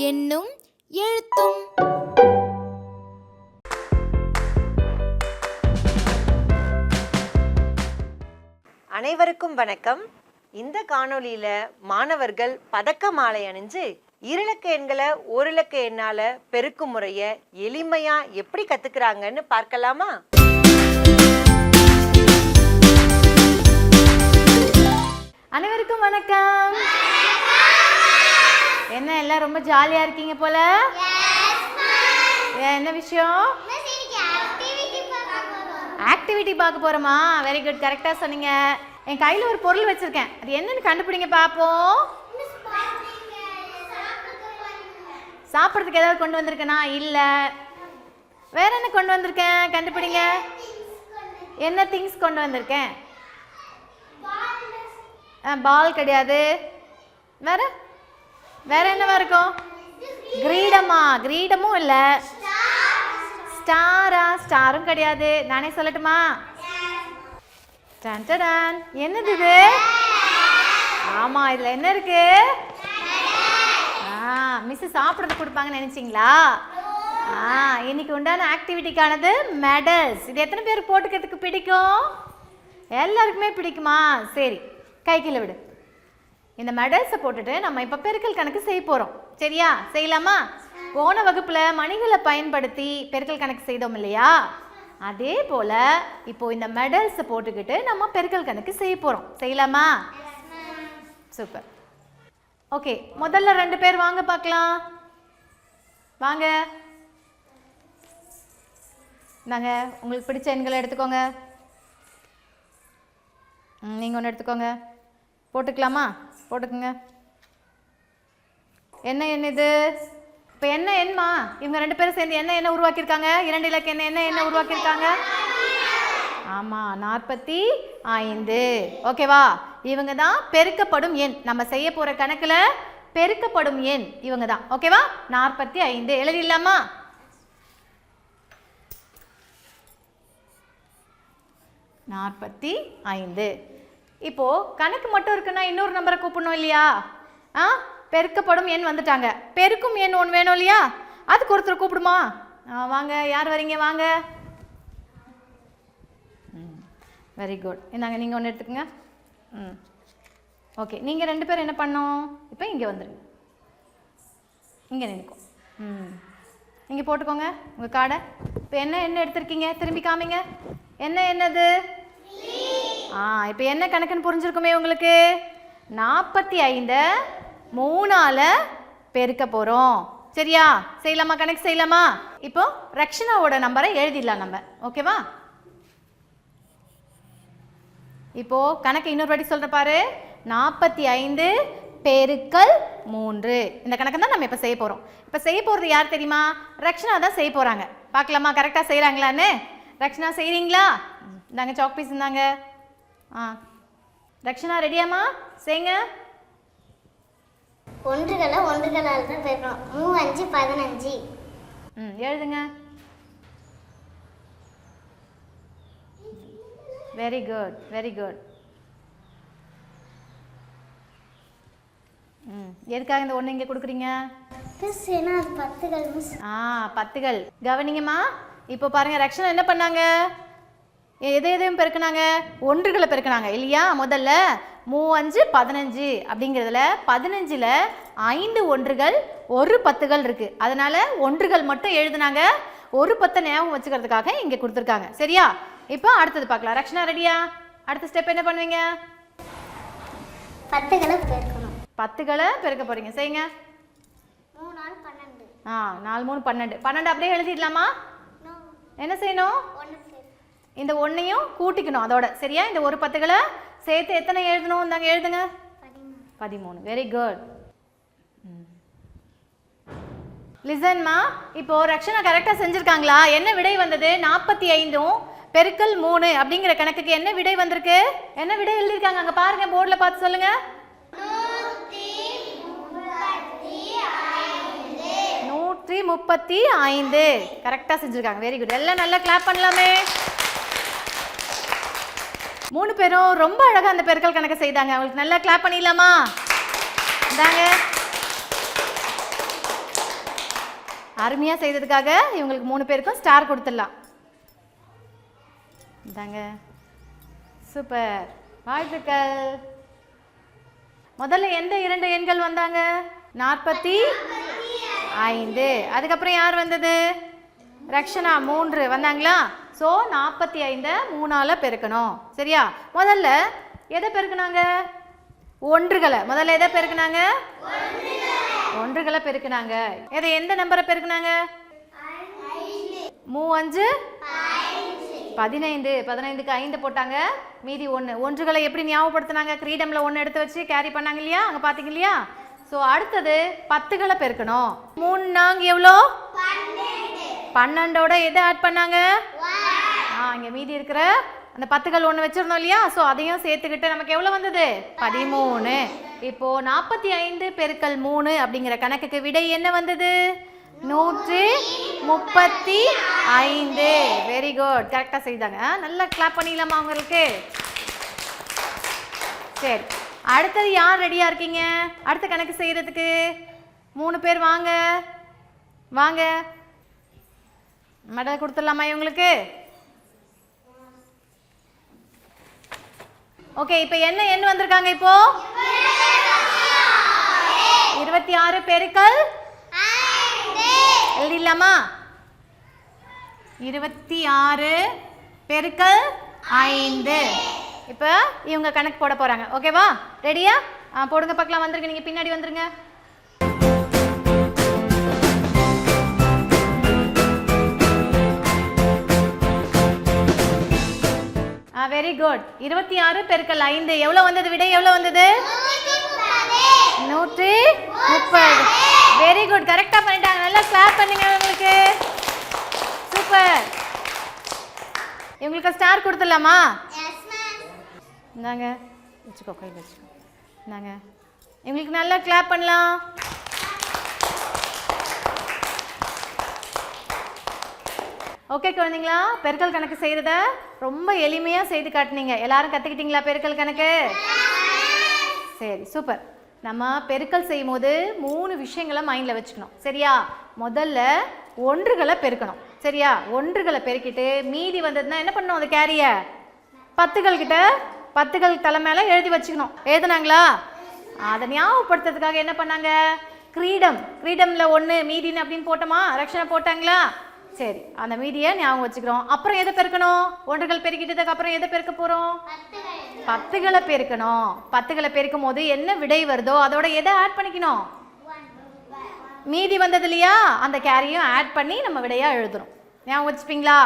என்னும் எழுத்தும். அனைவருக்கும் வணக்கம். இந்த காணொளியில மாணவர்கள் பதக்க மாலை அணிஞ்சு இருலக்க எண்களை ஓரிலக்க எண்ணால பெருக்கும் முறைய எளிமையா எப்படி கத்துக்கிறாங்கன்னு பார்க்கலாமா? அனைவருக்கும் வணக்கம். என்ன எல்லாம் ரொம்ப ஜாலியா இருக்கீங்க போல? என்ன விஷயம்? ஆக்டிவிட்டி பார்க்க போறோமா. வெரி குட் கரெக்டா சொன்னீங்க. என் கையில் ஒரு பொருள் வச்சிருக்கேன். அது என்னன்னு கண்டுபிடிங்க பார்ப்போம் சாப்பிட்றதுக்கு ஏதாவது கொண்டு வந்திருக்கேனா? இல்லை. வேற என்ன கொண்டு வந்திருக்கேன்? கண்டுபிடிங்க. என்ன திங்ஸ் கொண்டு வந்திருக்கேன்? பால் கிடையாது. வேற? வேற என்னவா இருக்கும்? கிரீடமா? கிரீடமும் இல்லை. ஸ்டாரா? ஸ்டாரும் கிடையாது. நானே சொல்லட்டுமா? என்னது இது? ஆமா இதுல என்ன இருக்கு? ஆ மிஸ் சாப்பிட்றது கொடுப்பாங்கன்னு நினைச்சீங்களா? ஆ இன்னைக்கு உண்டான ஆக்டிவிட்டிக்கானது மெடல்ஸ் இது எத்தனை பேர் போட்டுக்கிறதுக்கு பிடிக்கும்? எல்லாருக்குமே பிடிக்குமா? சரி கை கீழே விடு. இந்த மெடல்ஸை போட்டுட்டு நம்ம இப்போ பெருக்கல் கணக்கு செய்ய போகிறோம் சரியா? செய்யலாமா? போன வகுப்பில் மணிகளை பயன்படுத்தி பெருக்கல் கணக்கு செய்தோம் இல்லையா? அதே போல் இப்போ இந்த மெடல்ஸை போட்டுக்கிட்டு நம்ம பெருக்கல் கணக்கு செய்ய போகிறோம் செய்யலாமா? சூப்பர் ஓகே முதல்ல ரெண்டு பேர் வாங்க பார்க்கலாம். வாங்க. நாங்க உங்களுக்கு பிடிச்ச எண்களை எடுத்துக்கோங்க. நீங்கள் நீங்க ஒன்று எடுத்துக்கோங்க. போட்டுக்கலாமா? போட்டுக்குங்க. என்ன எண் இது? இப்போ என்ன எண்மா? இவங்க ரெண்டு பேரும் சேர்ந்து என்ன என்ன உருவாக்கியிருக்காங்க? இரண்டு இலக்கு என்ன என்ன என்ன உருவாக்கியிருக்காங்க? ஆமாம் நாற்பத்தி ஐந்து. ஓகேவா? இவங்க தான் பெருக்கப்படும் எண். நம்ம செய்ய போகிற கணக்கில் பெருக்கப்படும் எண் இவங்க தான் ஓகேவா? நாற்பத்தி ஐந்து. எழுதிடலாமா? நாற்பத்தி ஐந்து. இப்போது கணக்கு மட்டும் இருக்குன்னா இன்னொரு நம்பரை கூப்பிடணும் இல்லையா? ஆ? பெருக்கப்படும் எண் வந்துட்டாங்க? பெருக்கும் எண் ஒன்று வேணும் இல்லையா? அதுக்கு ஒருத்தர் கூப்பிடுமா? வாங்க யார் வரீங்க? வாங்க. வெரி குட் இந்தாங்க நீங்கள் ஒன்று எடுத்துக்கங்க. ம். ஓகே நீங்கள் ரெண்டு பேரும் என்ன பண்ணோம்? இப்போ இங்கே வந்துருங்க. இங்கே நினைக்கும் ம். இங்கே போட்டுக்கோங்க உங்கள் கார்டை இப்போ என்ன என்ன எடுத்திருக்கீங்க? திரும்பி காமிங்க. என்ன என்னது? ஆ இப்போ என்ன கணக்குன்னு புரிஞ்சிருக்குமே உங்களுக்கு? நாற்பத்தி ஐந்தை. மூணால் பெருக்க போகிறோம் சரியா? செய்யலாமா? கணக்கு செய்யலாமா? இப்போ ரக்ஷனாவோட நம்பரை எழுதிடலாம் நம்ம. ஓகேவா இப்போ கணக்கு இன்னொரு வாட்டி சொல்ற பாரு. நாற்பத்தி ஐந்து பெருக்கல் மூன்று. இந்த கணக்கு தான் நம்ம இப்போ செய்ய போகிறோம் இப்போ செய்ய போகிறது யார் தெரியுமா? ரக்ஷனா தான் செய்ய போகிறாங்க பார்க்கலாமா? கரெக்டாக செய்கிறாங்களான்னு ரக்ஷனா செய்கிறீங்களா இந்தாங்க சாக் பீஸ் இருந்தாங்க ஆ. ரக்ஷனா ரெடியாம்மா செய்யுங்க ஒன்றுகளை ஒன்றுகளால் தான் பெருக்கணும் மூ அஞ்சு பதினஞ்சு. ம் எழுதுங்க. வெரி குட் வெரி குட் ம் எதுக்காக இந்த ஒன்று இங்கே கொடுக்குறீங்க? பத்துகள் மிஸ். ஆ பத்துகள். கவனிங்கம்மா இப்போ பாருங்க ரக்ஷனா என்ன பண்ணாங்க? எதை எதையும் பெருக்குனாங்க? ஒன்றுகளை பெருக்குனாங்க இல்லையா? முதல்ல மூ அஞ்சு பதினஞ்சு அப்படிங்கிறதுல பதினஞ்சில் ஐந்து ஒன்றுகள் ஒரு பத்துகள் இருக்கு. அதனால ஒன்றுகள் மட்டும் எழுதுனாங்க. ஒரு பத்தை ஞாபகம் வச்சுக்கிறதுக்காக இங்கே கொடுத்துருக்காங்க. சரியா? இப்போ அடுத்தது பார்க்கலாம். ரக்ஷனா ரெடியா? அடுத்த ஸ்டெப் என்ன பண்ணுவீங்க? பத்துகளை பெருக்கணும். பத்துகளை பெருக்க போறீங்க. செய்யுங்க. ஆ நாலு மூணு பன்னெண்டு. பன்னெண்டு அப்படியே எழுதிடலாமா? என்ன செய்யணும்? இந்த ஒன்றையும் கூட்டிக்கணும் அதோட. சரியா? இந்த ஒரு பத்துகளை சேர்த்து எத்தனை எழுதணும்? இந்தாங்க எழுதுங்க. பதிமூணு. வெரி குட் லிசன்மா இப்போ ரக்ஷனா கரெக்டாக செஞ்சுருக்காங்களா? என்ன விடை வந்தது? நாற்பத்தி ஐந்தும் பெருக்கல் மூணு அப்படிங்கிற கணக்குக்கு என்ன விடை வந்திருக்கு? என்ன விடை எழுதியிருக்காங்க? அங்க பாருங்க போர்டில் பார்த்து சொல்லுங்க. நூற்றி முப்பத்தி ஐந்து. கரெக்டாக செஞ்சுருக்காங்க. வெரி குட் எல்லாம் நல்லா கிளாப் பண்ணலாமே. மூணு பேரும் ரொம்ப அழகாக அந்த பெருக்கல் கணக்கு செய்தாங்க. அவங்களுக்கு நல்லா கிளாப் பண்ணிடலாமா? இந்தாங்க. அருமையாக செய்ததுக்காக இவங்களுக்கு மூணு பேருக்கும் ஸ்டார் கொடுத்துடலாம். இந்தாங்க. சூப்பர். வாழ்த்துக்கள் முதல்ல எந்த இரண்டு எண்கள் வந்தாங்க? நாற்பத்தி ஐந்து. அதுக்கப்புறம் யார் வந்தது? ரக்ஷனா மூன்று. வந்தாங்களா? ஸோ நாற்பத்தி ஐந்தை மூணால பெருக்கணும். சரியா? முதல்ல எதை பெருக்கினாங்க? ஒன்றுகளை. முதல்ல எதை பெருக்கினாங்க? ஒன்றுகளை பெருக்குனாங்க. எதை எந்த நம்பரை பெருக்குனாங்க? மூவஞ்சு? பதினைந்து. பதினைந்துக்கு ஐந்து போட்டாங்க. மீதி ஒன்று ஒன்றுகளை எப்படி ஞாபகப்படுத்துனாங்க? க்ரீடமில் ஒன்று எடுத்து வச்சு கேரி பண்ணாங்க இல்லையா? அங்கே பார்த்தீங்க இல்லையா? ஸோ அடுத்தது பத்துகளை பெருக்கணும். மூணு நாங்க எவ்வளோ? பன்னெண்டோட எதை ஆட் பண்ணாங்க? ஆ இங்கே மீதி இருக்கிற அந்த பத்துகள் ஒன்று வச்சுருந்தோம் இல்லையா? ஸோ அதையும் சேர்த்துக்கிட்டு நமக்கு எவ்வளோ வந்தது? பதிமூணு. இப்போ நாற்பத்தி ஐந்து பெருக்கல் மூணு அப்படிங்கிற கணக்குக்கு விடை என்ன வந்தது? நூற்று முப்பத்தி ஐந்து வெரி குட் கரெக்டாக செய்தாங்க. நல்லா கிளாப் பண்ணிடலாமா உங்களுக்கு சரி. அடுத்தது யார் ரெடியாக இருக்கீங்க? அடுத்த கணக்கு செய்கிறதுக்கு மூணு பேர் வாங்க. வாங்க. மெடல் கொடுத்துடலாமா இவங்களுக்கு? ஓகே இப்போ என்ன எண் வந்திருக்காங்க இப்போ? இருபத்தி ஆறு பெருக்கல் எழுதிடலாமா? இருபத்தி ஆறு பெருக்கல் ஐந்து. இப்போ இவங்க கணக்கு போட போறாங்க. ஓகேவா? ரெடியா போடுங்க பார்க்கலாம் வந்துருங்க நீங்க பின்னாடி வந்துருங்க. ஆ வெரி குட் இருபத்தி ஆறு பெருக்கல் ஐந்து. எவ்வளோ வந்தது விடை? எவ்வளோ வந்தது? நூற்றி முப்பது. வெரி குட் கரெக்டாக பண்ணிட்டாங்க. நல்லா கிளாப் பண்ணுங்க உங்களுக்கு. சூப்பர் இவங்களுக்கு ஸ்டார் கொடுத்துடலாமா? இந்தாங்க. வச்சுக்கோ கையில் வச்சுக்கோ. இந்தாங்க. இவங்களுக்கு நல்லா கிளாப் பண்ணலாம். ஓகே குழந்தைங்களா? பெருக்கல் கணக்கு செய்கிறத ரொம்ப எளிமையாக செய்து காட்டினீங்க. எல்லாரும் கற்றுக்கிட்டீங்களா பெருக்கல் கணக்கு? சரி சூப்பர். நம்ம பெருக்கல் செய்யும் போது மூணு விஷயங்களை மைண்டில் வச்சுக்கணும். சரியா? முதல்ல ஒன்றுகளை பெருக்கணும். சரியா? ஒன்றுகளை பெருக்கிட்டு மீதி வந்ததுன்னா என்ன பண்ணணும் அந்த கேரிய பத்துகள் கிட்ட பத்துகள் தலை மேலே எழுதி வச்சுக்கணும். எழுதுனாங்களா? அதை ஞாபகப்படுத்துறதுக்காக என்ன பண்ணாங்க? கிரீடம். கிரீடம்ல ஒன்று மீதின்னு அப்படின்னு போட்டோமா? ரக்ஷனை போட்டாங்களா? சரி அந்த மீதியை ஞாபகம் வச்சுக்கிறோம். அப்புறம் எதை பெருக்கணும்? ஒன்றுகள் பெருக்கிட்டதுக்கு அப்புறம் எதை பெருக்க போகிறோம் பத்துகளை பெருக்கணும். பத்துகளை பெருக்கும் போது என்ன விடை வருதோ அதோட எதை ஆட் பண்ணிக்கணும்? மீதி வந்தது இல்லையா? அந்த கேரியும் ஆட் பண்ணி நம்ம விடையா எழுதுறோம். ஞாபகம் வச்சுப்பீங்களா?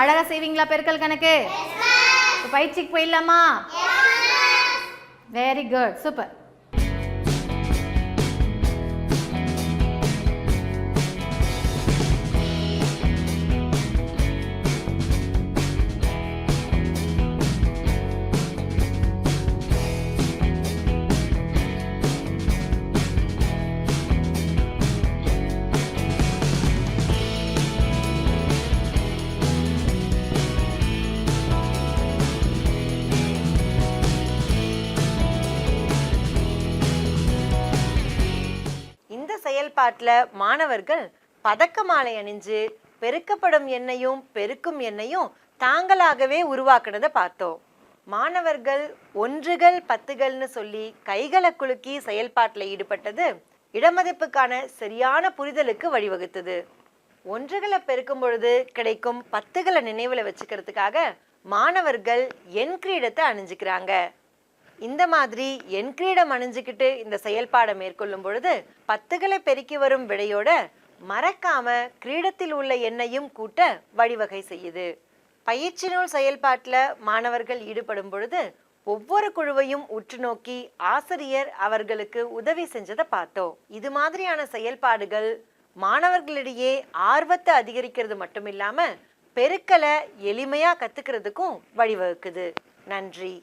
அழகா செய்வீங்களா பெருக்கல் கணக்கு? பயிற்சிக்கு போயிடலாமா? வெரி குட் சூப்பர் செயல்பாட்டில் மாணவர்கள் பதக்க மாலை அணிஞ்சு பெருக்கப்படும் எண்ணையும் பெருக்கும் எண்ணையும் தாங்களாகவே உருவாக்குனதை பார்த்தோம். மாணவர்கள் ஒன்றுகள் பத்துகள்னு சொல்லி கைகளை குலுக்கி செயல்பாட்டில் ஈடுபட்டது இடமதிப்புக்கான சரியான புரிதலுக்கு வழிவகுத்தது. ஒன்றுகளை பெருக்கும் பொழுது கிடைக்கும் பத்துகளை நினைவில் வச்சுக்கிறதுக்காக மாணவர்கள் எண் கிரீடத்தை அணிஞ்சுக்கிறாங்க. இந்த மாதிரி என் கிரீடம் அணிஞ்சுக்கிட்டு இந்த செயல்பாடை மேற்கொள்ளும் பொழுது பத்துகளை பெருக்கி வரும் விடையோட மறக்காம கிரீடத்தில் உள்ள எண்ணையும் கூட்ட வழிவகை செய்யுது. பயிற்சி நூல் செயல்பாட்டில் மாணவர்கள் ஈடுபடும் பொழுது ஒவ்வொரு குழுவையும் உற்று நோக்கி ஆசிரியர் அவர்களுக்கு உதவி செஞ்சதை பார்த்தோம். இது மாதிரியான செயல்பாடுகள் மாணவர்களிடையே ஆர்வத்தை அதிகரிக்கிறது மட்டும் இல்லாம பெருக்கலை எளிமையாக கற்றுக்கிறதுக்கும் வழிவகுக்குது. நன்றி.